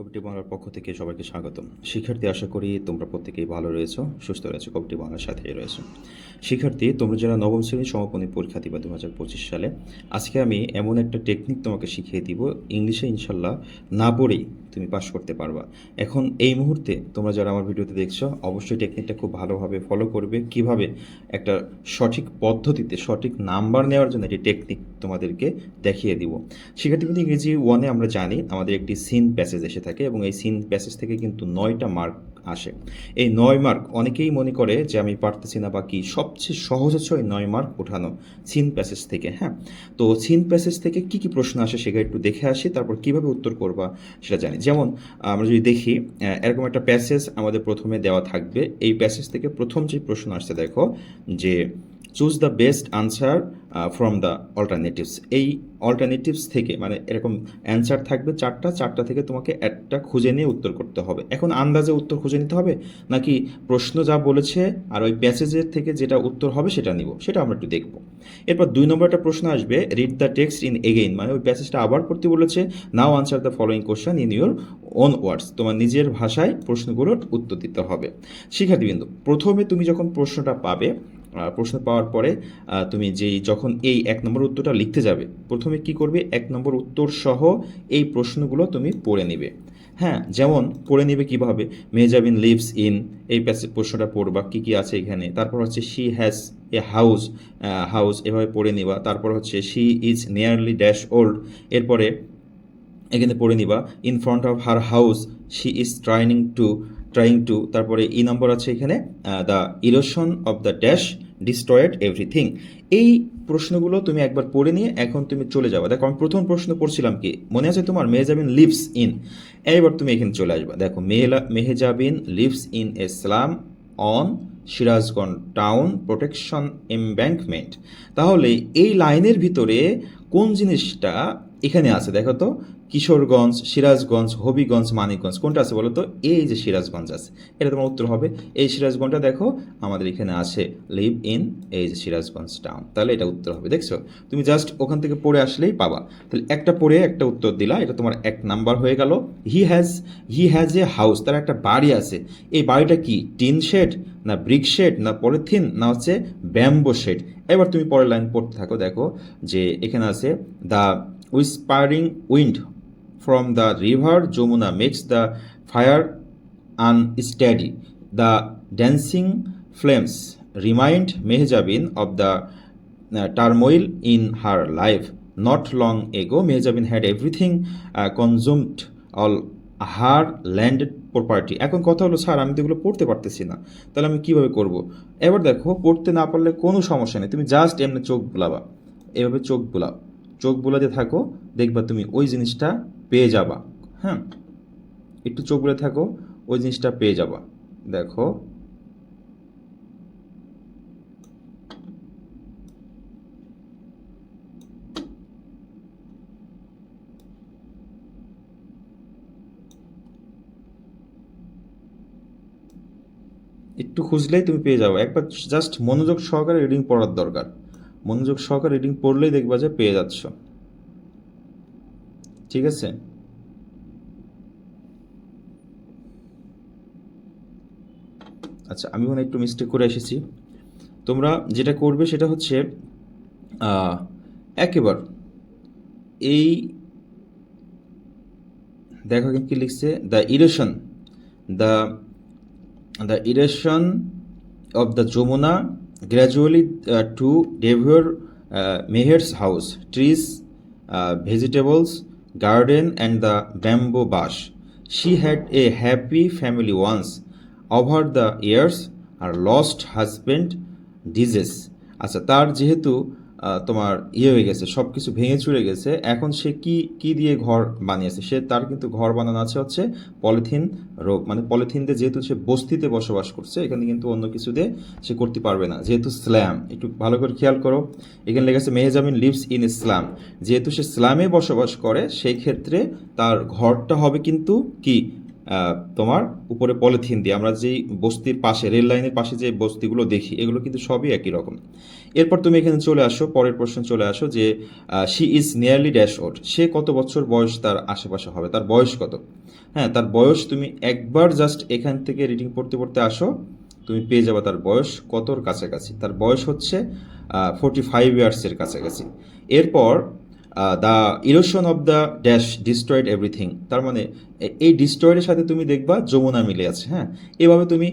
কবিটি বাংলার পক্ষ থেকে সবাইকে স্বাগতম। শিক্ষার্থী, আশা করি তোমরা প্রত্যেকেই ভালো রয়েছো, সুস্থ রয়েছো কবিটি বাংলার সাথেই রয়েছো। শিক্ষার্থী, তোমরা যারা নবম শ্রেণির সমাপনী পরীক্ষা দিবা দু হাজার পঁচিশ সালে, আজকে আমি এমন একটা টেকনিক তোমাকে শিখিয়ে দিব, ইংলিশে ইনশাল্লাহ না পড়েই তুমি পাশ করতে পারবা। এখন এই মুহূর্তে তোমরা যারা আমার ভিডিওতে দেখছ, অবশ্যই টেকনিকটা খুব ভালোভাবে ফলো করবে। কীভাবে একটা সঠিক পদ্ধতিতে সঠিক নাম্বার নেওয়ার জন্য একটি টেকনিক তোমাদেরকে দেখিয়ে দিব। শিক্ষার্থী কিন্তু ইংরেজি ওয়ানে আমরা জানি, আমাদের একটি সিন প্যাসেজ এসে থাকে। এবং এই সিন প্যাসেজ থেকে কিন্তু নয়টা মার্ক আসে। এই নয় মার্ক অনেকেই মনে করে যে আমি পারতেছি না বা কি? সবচেয়ে সহজ হচ্ছে ওই নয় মার্ক ওঠানো সিন প্যাসেজ থেকে হ্যাঁ? তো সিন প্যাসেজ থেকে কি কি প্রশ্ন আসে সেটা একটু দেখে আসি, তারপর কীভাবে উত্তর করবা সেটা জানি। যেমন, আমরা যদি দেখি এরকম একটা প্যাসেজ আমাদের প্রথমে দেওয়া থাকবে। এই প্যাসেজ থেকে প্রথম যে প্রশ্ন আসছে দেখো, যে choose the best answer from the alternatives এই অল্টারনেটিভস থেকে মানে এরকম অ্যান্সার থাকবে চারটা চারটা থেকে তোমাকে একটা খুঁজে নিয়ে উত্তর করতে হবে। এখন আন্দাজে উত্তর খুঁজে নিতে হবে, নাকি প্রশ্ন যা বলেছে আর ওই প্যাসেজের থেকে যেটা উত্তর হবে সেটা নিব, সেটা আমরা একটু দেখব। এরপর দুই নম্বর একটা প্রশ্ন আসবে read the text in again মানে ওই প্যাসেজটা আবার পড়তে বলেছে now answer the following question in your own words তোমার নিজের ভাষায় প্রশ্নগুলোর উত্তর দিতে হবে। শিক্ষার্থীবৃন্দ, প্রথমে তুমি যখন প্রশ্নটা পাবে প্রশ্ন পাওয়ার পরে তুমি যেই যখন এই এক নম্বর উত্তরটা লিখতে যাবে, প্রথমে কি করবে? এক নম্বর উত্তর সহ এই প্রশ্নগুলো তুমি পড়ে নেবে। হ্যাঁ যেমন পড়ে নেবে কীভাবে? মেজাবিন লিভস ইন, এই প্রশ্নটা পড়বা, কী কী আছে এখানে? তারপর হচ্ছে she has a house house এভাবে পড়ে নিবা। তারপর হচ্ছে she is nearly dash old. এরপরে এখানে পড়ে নিবা, in front of her house she is training to trying to তারপরে ই নম্বর আছে এখানে the erosion of the dash destroyed everything এই প্রশ্নগুলো তুমি একবার পড়ে নিয়ে এখন তুমি চলে যাবা। দেখো, আমি প্রথম প্রশ্ন পড়ছিলাম কি? মনে আছে তোমার? মেহজাবিন লিভস ইন এবার তুমি এখানে চলে আসবা। দেখো, Mehla, Mehjabin lives in Islam on Sirajganj town protection embankment তাহলে এই লাইনের ভিতরে কোন জিনিসটা এখানে আছে? দেখো তো কিশোরগঞ্জ, সিরাজগঞ্জ, হবিগঞ্জ, মানিকগঞ্জ, কোনটা আছে বলো তো এই যে সিরাজগঞ্জ আছে। এটা তোমার উত্তর হবে। এই সিরাজগঞ্জটা দেখো, আমাদের এখানে আছে। লিভ ইন এই যে সিরাজগঞ্জ টাউন তাহলে এটা উত্তর হবে, দেখছ? তুমি জাস্ট ওখান থেকে পড়ে আসলেই পাবা। তাহলে একটা পড়ে একটা উত্তর দিলা, এটা তোমার এক নাম্বার হয়ে গেল। He has he has a house তার একটা বাড়ি আছে। এই বাড়িটা কি, টিন শেড না ব্রিক শেড না পলিথিন না হচ্ছে ব্যাম্বো শেড? এবার তুমি পরের লাইন পড়তে থাকো, দেখো যে এখানে আছে the whispering wind from the river Jamuna makes the fire unsteady the dancing flames remind Mehjabin of the turmoil in her life not long ago Mehjabin had everything consumed all her landed property এখন কথা হলো, sir, আমি তো এগুলো পড়তে পারতেছি না। তাহলে আমি কীভাবে করব? এবার দেখো, পড়তে না পারলে কোনো সমস্যা নেই। তুমি জাস্ট এমনি চোখ বুলাবা। এভাবে চোখ বুলাও। চোখ বুলাতে থাকো, দেখবা তুমি ওই জিনিসটা পেয়ে যাবা। হ্যাঁ? একটু চোখ বুলে থাকো, ওই জিনিসটা পেয়ে যাবা। দেখো। একটু খুঁজলেই তুমি পেয়ে যাব। একবার জাস্ট মনোযোগ সহকারে রিডিং পড়ার দরকার। মনোযোগ সহকারে রিডিং পড়লেই দেখবা যে পেয়ে যাচ্ছ। ঠিক আছে? আচ্ছা আমি ওখানে একটু মিস্টেক করে এসেছি। তোমরা যেটা করবে সেটা হচ্ছে একেবার এই দেখো কি লিখছে? The erosion the the erosion of the Jamuna gradually to to devour uh, Meher's house, garden and the bamboo bush she had a happy family once over the years R lost husband disease আচ্ছা তার যেহেতু তোমার ইয়ে হয়ে গেছে সব কিছু ভেঙে চুরে গেছে। এখন সে কি কি দিয়ে ঘর বানিয়েছে? সে তার কিন্তু ঘর বানানো আছে হচ্ছে পলিথিন রোগ মানে পলিথিন দিয়ে যেহেতু সে বস্তিতে বসবাস করছে, এখানে কিন্তু অন্য কিছু দিয়ে সে করতে পারবে না। যেহেতু স্ল্যাম, একটু ভালো করে খেয়াল করো। এখানে লেগেছে মেহেজামিন লিভস ইন ইসলাম। যেহেতু সে স্ল্যামে বসবাস করে, সেই ক্ষেত্রে তার ঘরটা হবে কিন্তু কি? তোমার উপরে পলিথিন দিয়ে আমরা যেই বস্তির পাশে রেল লাইনের পাশে যে বস্তিগুলো দেখি, এগুলো কিন্তু সবই একই রকম। এরপর তুমি এখানে চলে আসো, পরের প্রশ্ন চলে আসো যে she is nearly dash old সে কত বছর বয়স তার আশেপাশে হবে? তার বয়স কত? হ্যাঁ তার বয়স তুমি একবার জাস্ট এখান থেকে রিডিং পড়তে পড়তে আসো, তুমি পেয়ে যাবে তার বয়স কতর কাছাকাছি? তার বয়স হচ্ছে ফোরটি ফাইভ ইয়ার্সের কাছাকাছি। এরপর the erosion of the dash destroyed everything তার মানে এই ডিস্ট্রয়েডের সাথে তুমি দেখবা যমুনা মিলে আছে হ্যাঁ? এভাবে তুমি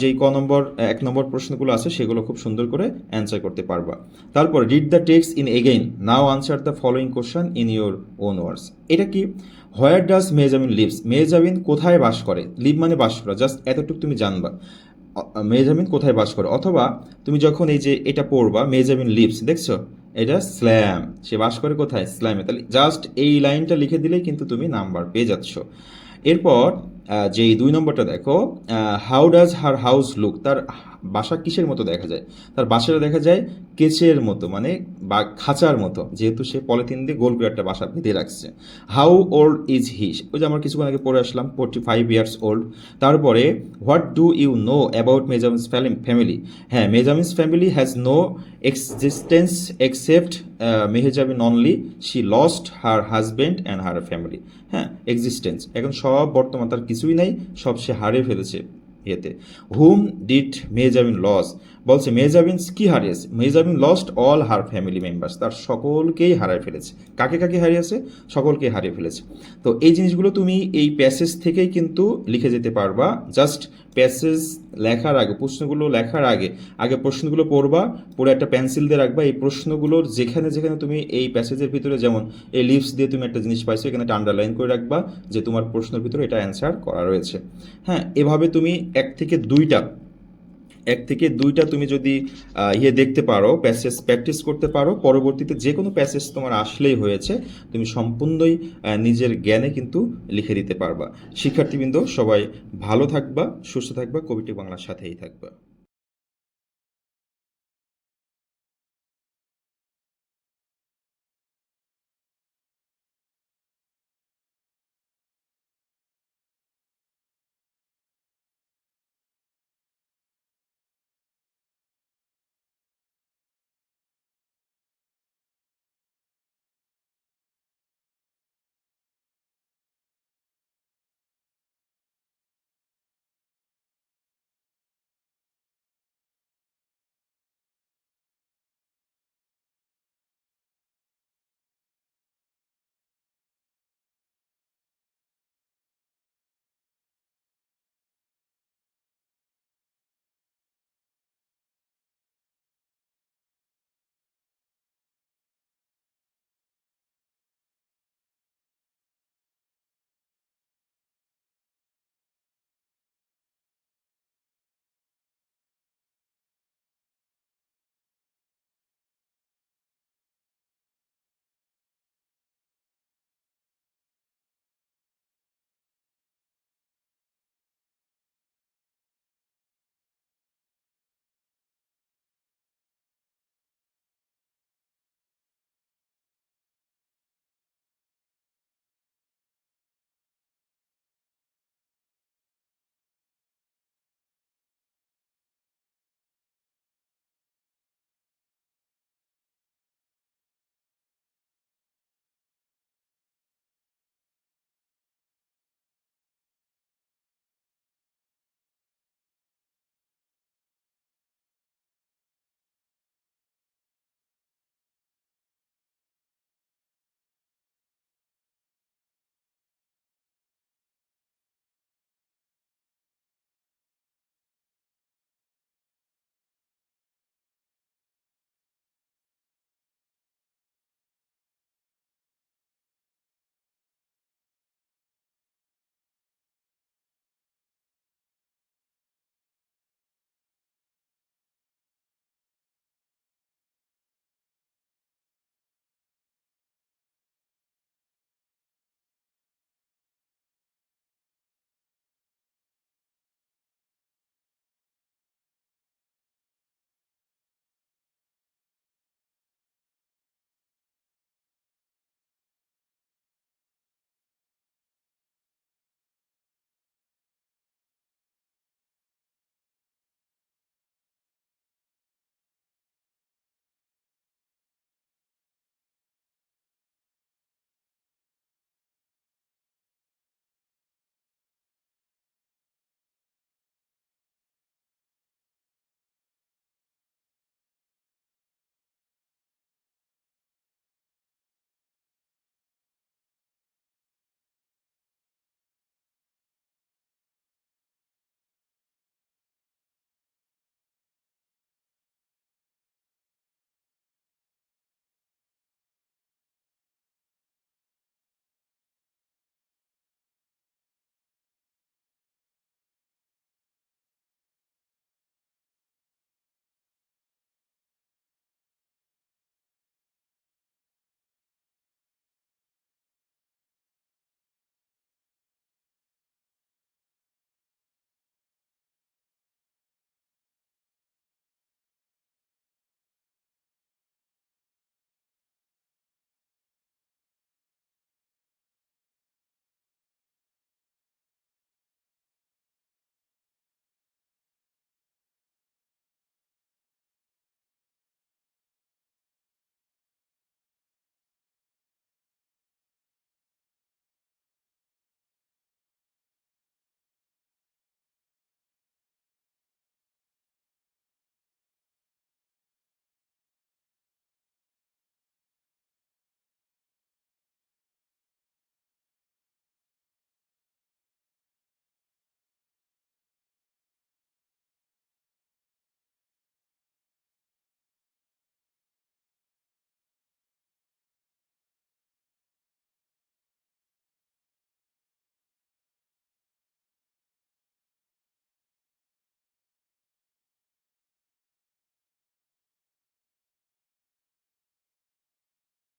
যেই ক নম্বর, এক নম্বর প্রশ্নগুলো আছে, সেগুলো খুব সুন্দর করে অ্যান্সার করতে পারবা। তারপর read the text in again now answer the following question in your own words এটা কি where does Mejamin lives Mejamin কোথায় বাস করে? লিভ মানে বাস করা জাস্ট এতটুকু তুমি জানবা। মেজামিন কোথায় বাস করে? অথবা, তুমি যখন এই যে এটা পড়বা মেজামিন লিভস দেখছ? এটা স্ল্যাম। সে বাস করে কোথায়? স্ল্যামে। তাহলে জাস্ট এই লাইনটা লিখে দিলেই কিন্তু তুমি নাম্বার পেয়ে যাচ্ছ। এরপর যেই দুই নম্বরটা দেখো how does her house look তার বাসা কিসের মতো দেখা যায়? তার বাসাটা দেখা যায় কেচের মতো মানে বা খাঁচার মতো, যেহেতু সে পলিথিন দিয়ে গোল করে একটা বাসা বেঁধে রাখছে। হাউ ওল্ড ইজ হি ওই যে আমরা কিছুক্ষণ আগে পড়ে আসলাম ফোরটি ফাইভ ইয়ার্স ওল্ড তারপরে what do you know about Mejami's family হ্যাঁ Mejami's family has no existence except Mehejabin only she lost her husband and her family হ্যাঁ এক্সিস্টেন্স এখন সব বর্তমান তার কিছুই নাই সব সে হারিয়ে ফেলেছে। এতে হুম ডিড মেজামিন লস। বলছে মেজাবিন কি হারিয়েছে? Mejabin lost all her family members তার সকলকেই হারিয়ে ফেলেছে। কাকে কাকে হারিয়েছে? সকলকে হারিয়ে ফেলেছে। তো এই জিনিসগুলো তুমি এই প্যাসেজ থেকেই কিন্তু লিখে যেতে পারবা। জাস্ট প্যাসেজ লেখার আগে, প্রশ্নগুলো লেখার আগে আগে প্রশ্নগুলো পড়বা, পড়ে একটা পেন্সিল দিয়ে রাখবা। এই প্রশ্নগুলোর যেখানে যেখানে তুমি এই প্যাসেজের ভিতরে যেমন এই লিভস দিয়ে তুমি একটা জিনিস পাইছো, এখানে একটা আন্ডারলাইন করে রাখবা যে তোমার প্রশ্নের ভিতরে এটা অ্যান্সার করা রয়েছে। হ্যাঁ এভাবে তুমি এক থেকে দুইটা এক থেকে দুইটা তুমি যদি ইয়ে দেখতে পারো প্যাসেজ প্র্যাকটিস করতে পারো, পরবর্তীতে যে কোনো প্যাসেজ তোমার আসলেই হয়েছে, তুমি সম্পূর্ণই নিজের জ্ঞানে কিন্তু লিখে দিতে পারবা। শিক্ষার্থীবৃন্দ, সবাই ভালো থাকবা, সুস্থ থাকবা, কবিটি বাংলার সাথেই থাকবা।